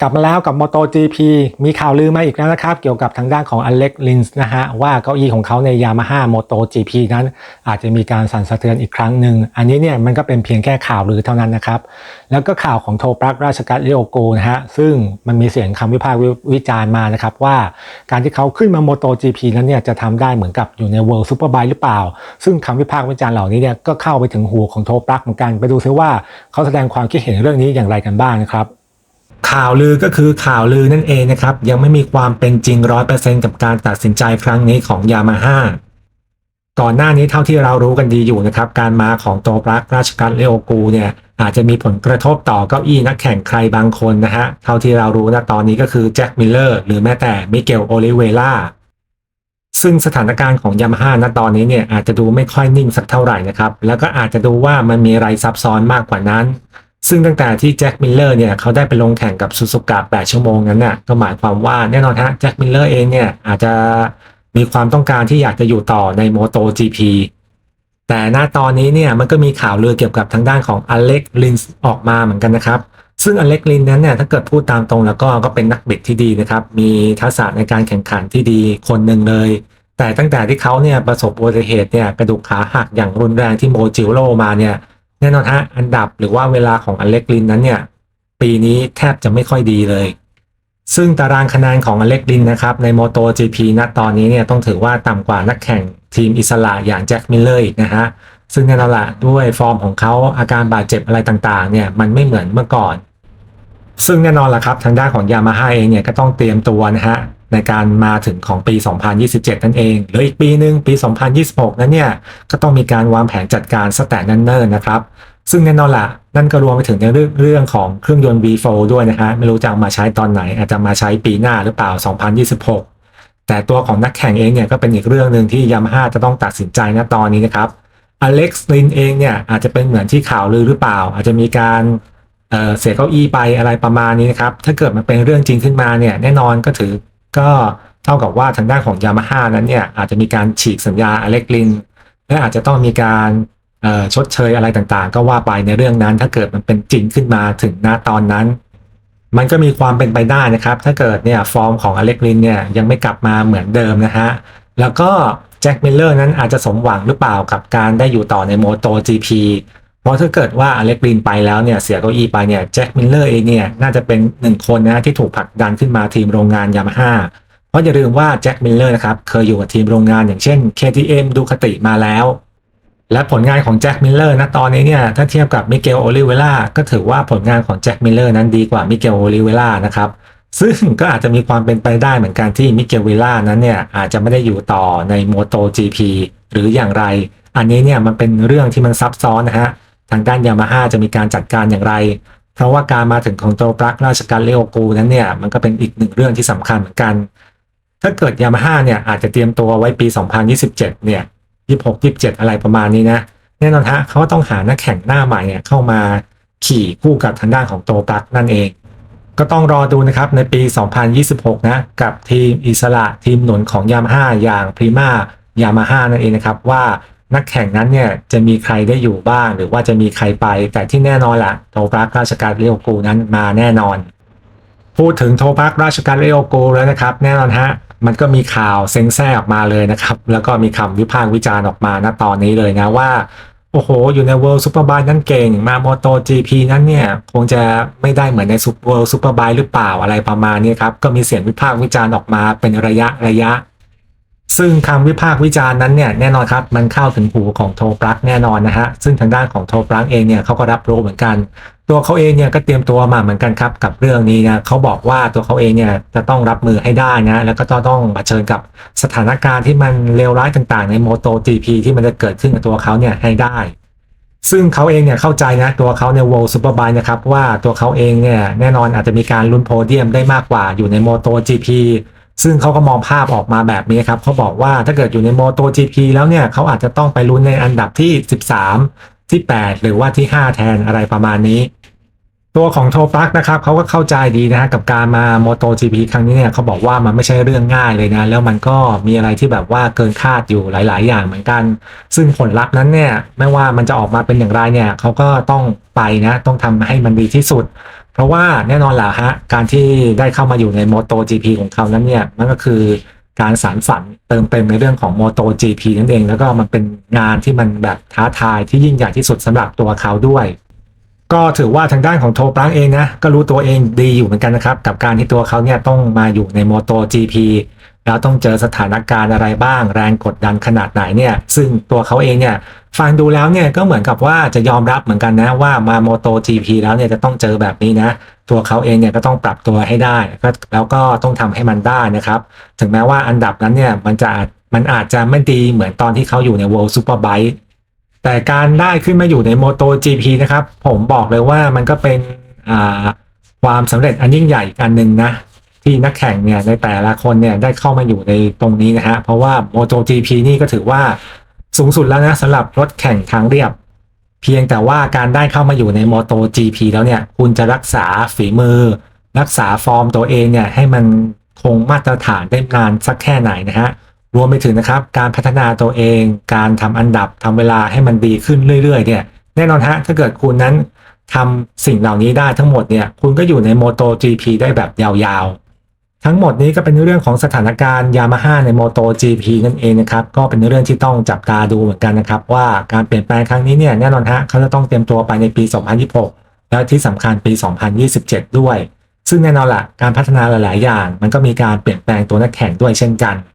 กลับมาแล้วกับ MotoGP มีข่าวลือมาอีกแล้วนะครับ เกี่ยวกับทางด้านของอเล็กลินส์นะฮะ ว่าเก้าอี้ของเขาใน Yamaha MotoGP นั้น อาจจะมีการสั่นสะเทือนอีกครั้งหนึ่ง อันนี้เนี่ยมันก็เป็นเพียงแค่ข่าวลือเท่านั้นนะครับ แล้วก็ข่าวของโทปรักราชกัตเลโอโกนะฮะ ซึ่งมันมีเสียงคำวิพากษ์วิจารณ์มานะครับ ว่าการที่เขาขึ้นมา MotoGP นั้นเนี่ยจะทำได้เหมือนกับอยู่ใน World Superbike หรือเปล่า ซึ่งคำวิพากษ์วิจารณ์เหล่านี้เนี่ยก็เข้าไปถึงหูของโทปรักเหมือนกันไปดูซิว่าเขาแสดงความคิดเห็นเรื่องนี้อย่างไรกันบ้างนะครับ ข่าวลือก็คือข่าวลือนั่นเองนะครับ ยังไม่มีความเป็นจริงร้อยเปอร์เซ็นกับการตัดสินใจครั้งนี้ของยามาฮ่าก่อนหน้านี้เท่าที่เรารู้กันดีอยู่นะครับ การมาของโตปรักราชกัตเลโอกูเนี่ยอาจจะมีผลกระทบต่อเก้าอี้นักแข่งใครบางคนนะฮะเท่าที่เรารู้นะตอนนี้ก็คือแจ็คมิลเลอร์หรือแม้แต่มิเกลโอลิเวล่าซึ่งสถานการณ์ของยามาฮ่าณตอนนี้เนี่ยอาจจะดูไม่ค่อยนิ่งสักเท่าไหร่นะครับ แล้วก็อาจจะดูว่ามันมีอะไรซับซ้อนมากกว่านั้น ซึ่งตั้งแต่ที่แจ็คมิลเลอร์เนี่ยเขาได้ไปลงแข่งกับซูซูกะ8ชั่วโมงนั้นน่ะก็หมายความว่าแน่นอนฮะแจ็คมิลเลอร์เองเนี่ยอาจจะมีความต้องการที่อยากจะอยู่ต่อในโมโต GP แต่ณตอนนี้เนี่ยมันก็มีข่าวลือเกี่ยวกับทางด้านของอเล็กลินส์ออกมาเหมือนกันนะครับซึ่งอเล็กลินนั้นเนี่ยถ้าเกิดพูดตามตรงแล้วก็ก็เป็นนักบิดที่ดีนะครับ มีทักษะในการแข่งขันที่ดีคนหนึ่งเลย แต่ตั้งแต่ที่เขาเนี่ยประสบอุบัติเหตุเนี่ยกระดูกขาหักอย่างรุนแรงที่โมจิโรมาเนี่ย แน่นอนฮะอันดับหรือว่าเวลาของอเล็กลินนั้นเนี่ยปีนี้แทบจะไม่ค่อยดีเลย ซึ่งตารางคะแนนของอเล็กลินนะครับในโมโต GP ณตอนนี้เนี่ยต้องถือว่าต่ำกว่านักแข่งทีมอิสระอย่างแจ็คมิลเลอร์อีกนะฮะซึ่งแน่นอนละด้วยฟอร์มของเขาอาการบาดเจ็บอะไรต่างๆเนี่ยมันไม่เหมือนเมื่อก่อน ซึ่งแน่นอนละครับทางด้านของยามาฮ่าเองเนี่ยก็ต้องเตรียมตัวนะฮะ ในการมาถึงของปี 2027 นั่นเองหรืออีกปีหนึ่งปี 2026 นั้นเนี่ยก็ต้องมีการวางแผนจัดการสแตนเนิ่นนะครับซึ่งแน่นอนละนั่นก็รวมไปถึงในเรื่องเรื่องของเครื่องยนต์ V4 ด้วยนะฮะไม่รู้จะมาใช้ตอนไหน อาจจะมาใช้ปีหน้าหรือเปล่า 2026 แต่ตัวของนักแข่งเองเนี่ยก็เป็นอีกเรื่องหนึ่งที่ยามาฮ่าจะต้องตัดสินใจนะตอนนี้นะครับอเล็กซ์ลินเองเนี่ยอาจจะเป็นเหมือนที่ข่าวลือหรือเปล่า อาจจะมีการเเสียเก้าอี้ไปอะไรประมาณนี้นะครับถ้าเกิดมันเป็นเรื่องจริงขึ้นมาเนี่ยแน่นอนก็ถือ ก็เท่ากับว่าทางด้านของยามาฮ่านั้นเนี่ยอาจจะมีการฉีกสัญญาอเล็กลินและอาจจะต้องมีการชดเชยอะไรต่างๆ ก็ว่าไปในเรื่องนั้น ถ้าเกิดมันเป็นจริงขึ้นมาถึงณตอนนั้น มันก็มีความเป็นไปได้นะครับ ถ้าเกิดเนี่ยฟอร์มของอเล็กลินเนี่ยยังไม่กลับมาเหมือนเดิมนะฮะแล้วก็แจ็คมิลเลอร์นั้นอาจจะสมหวังหรือเปล่ากับการได้อยู่ต่อในโมโต GP ราะถ้าเกิดว่าอเล็กลินไปแล้วเนี่ยเสียเก้าอี้ไปเนี่ยแจ็คมิลเลอร์เองเนี่ยน่าจะเป็นหนึ่งคนนะที่ถูกผลักดันขึ้นมาทีมโรงงานยามาฮ่าเพราะอย่าลืมว่าแจ็คมิลเลอร์นะครับเคยอยู่กับทีมโรงงานอย่างเช่น KTM ดูคติมาแล้ว และผลงานของแจ็คมิลเลอร์นะตอนนี้เนี่ยถ้าเทียบกับมิเกลโอลิเวล่าก็ถือว่าผลงานของแจ็คมิลเลอร์นั้นดีกว่ามิเกลโอลิเวล่านะครับซึ่งก็อาจจะมีความเป็นไปได้เหมือนกันที่มิเกลเวล่านั้นเนี่ยอาจจะไม่ได้อยู่ต่อในโมโต GP หรืออย่างไร อันนี้เนี่ยมันเป็นเรื่องที่มันซับซ้อนนะฮะ ทางด้านยามาฮ่าจะมีการจัดการอย่างไร เพราะว่าการมาถึงของโตปรักราชการเลโอกูนั้นเนี่ยมันก็เป็นอีกหนึ่งเรื่องที่สำคัญเหมือนกัน ถ้าเกิดยามาฮ่าเนี่ยอาจจะเตรียมตัวไว้ปี 2027 เนี่ย 26 27 อะไรประมาณนี้นะแน่นอนฮะเขาก็ต้องหานักแข่งหน้าใหม่เนี่ยเข้ามาขี่คู่กับทางด้านของโตปักนั่นเอง ก็ต้องรอดูนะครับในปี 2026 นะ กับทีมอิสระทีมหนุนของยามาฮ่าอย่างพรีมายามาฮ่านั่นเองนะครับว่า นักแข่งนั้นเนี่ยจะมีใครได้อยู่บ้าง หรือว่าจะมีใครไป แต่ที่แน่นอนละโตปักราชการเรียวกูนั้นมาแน่นอน พูดถึงโทปักราชการเรียวกูแล้วนะครับ แน่นอนฮะมันก็มีข่าวเซ็งแซ่ออกมาเลยนะครับ แล้วก็มีคำวิพากษ์วิจารณ์ออกมาณตอนนี้เลยนะว่า โอ้โห อยู่ใน World Superbike นั่นเก่ง มา Moto GP นั้นเนี่ย คงจะไม่ได้เหมือนใน World Superbike หรือเปล่าอะไรประมาณนี้ครับ ก็มีเสียงวิพากษ์วิจารณ์ออกมาเป็นระยะระยะ ซึ่งคำวิพากษ์วิจารณ์นั้นเนี่ยแน่นอนครับมันเข้าถึงหูของโทปรักแน่นอนนะฮะซึ่งทางด้านของโทปรักเองเนี่ยเขาก็รับรู้เหมือนกัน ตัวเขาเองเนี่ยก็เตรียมตัวมาเหมือนกันครับกับเรื่องนี้นะเขาบอกว่าตัวเขาเองเนี่ยจะต้องรับมือให้ได้นะแล้วก็ต้องมาเชิญกับสถานการณ์ที่มันเลวร้ายต่างๆ ในโมโต GP ที่มันจะเกิดขึ้นกับตัวเขาเนี่ยให้ได้ซึ่งเขาเองเนี่ยเข้าใจนะตัวเขาใน World Superbike นะครับว่าตัวเขาเองเนี่ยแน่นอนอาจจะมีการลุ้นโพเดียมได้มากกว่าอยู่ในโมโต GP ซึ่งเขาก็มองภาพออกมาแบบนี้ครับเขาบอกว่าถ้าเกิดอยู่ในโมโต GP แล้วเนี่ยเขาอาจจะต้องไปลุ้นในอันดับที่ 13 ที่ 8 หรือว่าที่ 5 แทนอะไรประมาณนี้ ตัวของโทฟักนะครับเขาก็เข้าใจดีนะฮะกับการมา MotoGP ครั้งนี้เนี่ยเขาบอกว่ามันไม่ใช่เรื่องง่ายเลยนะ แล้วมันก็มีอะไรที่แบบว่าเกินคาดอยู่หลาย ๆ อย่างเหมือนกัน ซึ่งผลลัพธ์นั้นเนี่ยไม่ว่ามันจะออกมาเป็นอย่างไรเนี่ยเขาก็ต้องไปนะต้องทำให้มันดีที่สุด เพราะว่าแน่นอนแหละฮะ การที่ได้เข้ามาอยู่ใน Moto GP ของเขานั้นเนี่ยมันก็คือการสารฝันเติมเต็มในเรื่องของ Moto GP นั่นเอง แล้วก็มันเป็นงานที่มันแบบท้าทายที่ยิ่งใหญ่ที่สุดสำหรับตัวเขาด้วย ก็ถือว่าทางด้านของโทปรังเองนะก็รู้ตัวเองดีอยู่เหมือนกันนะครับ กับการที่ตัวเขาเนี่ยต้องมาอยู่ใน Moto GP แล้วต้องเจอสถานการณ์อะไรบ้าง แรงกดดันขนาดไหนเนี่ย ซึ่งตัวเขาเองเนี่ย ฟังดูแล้วเนี่ยก็เหมือนกับว่าจะยอมรับเหมือนกันนะว่ามา Moto GP แล้วเนี่ยจะต้องเจอแบบนี้นะ ตัวเขาเองเนี่ยก็ต้องปรับตัวให้ได้ แล้วก็ต้องทำให้มันได้นะครับ ถึงแม้ว่าอันดับนั้นเนี่ยมันจะมันอาจจะไม่ดีเหมือนตอนที่เขาอยู่ใน World Superbike แต่การได้ขึ้นมาอยู่ใน Moto GP นะครับ ผมบอกเลยว่ามันก็เป็นความสำเร็จอันยิ่งใหญ่อีกอันหนึ่งนะที่นักแข่งเนี่ยในแต่ละคนเนี่ยได้เข้ามาอยู่ในตรงนี้นะฮะเพราะว่า MotoGP นี่ก็ถือว่า สูงสุดแล้วนะสำหรับรถแข่งทางเรียบ เพียงแต่ว่าการได้เข้ามาอยู่ใน MotoGP แล้วเนี่ย คุณจะรักษาฝีมือ รักษาฟอร์มตัวเองเนี่ยให้มันคงมาตรฐานได้นานสักแค่ไหนนะฮะรวมไปถึงนะครับ การพัฒนาตัวเอง การทำอันดับทำเวลาให้มันดีขึ้นเรื่อยๆ เนี่ย แน่นอนฮะถ้าเกิดคุณนั้นทำสิ่งเหล่านี้ได้ทั้งหมดเนี่ย คุณก็อยู่ใน MotoGP ได้แบบยาวๆ ทั้งหมดนี้ก็เป็นเรื่องของสถานการณ์ยามาฮ่าใน MotoGP นั่นเองนะครับ ก็เป็นเรื่องที่ต้องจับตาดูเหมือนกันนะครับ ว่าการเปลี่ยนแปลงครั้งนี้เนี่ยแน่นอนฮะเขาจะต้องเตรียมตัวไปในปี 2026 และที่สำคัญปี 2027 ด้วย ซึ่งแน่นอนละการพัฒนาหลาย ๆ อย่าง มันก็มีการเปลี่ยนแปลงตัวนักแข่งด้วยเช่นกัน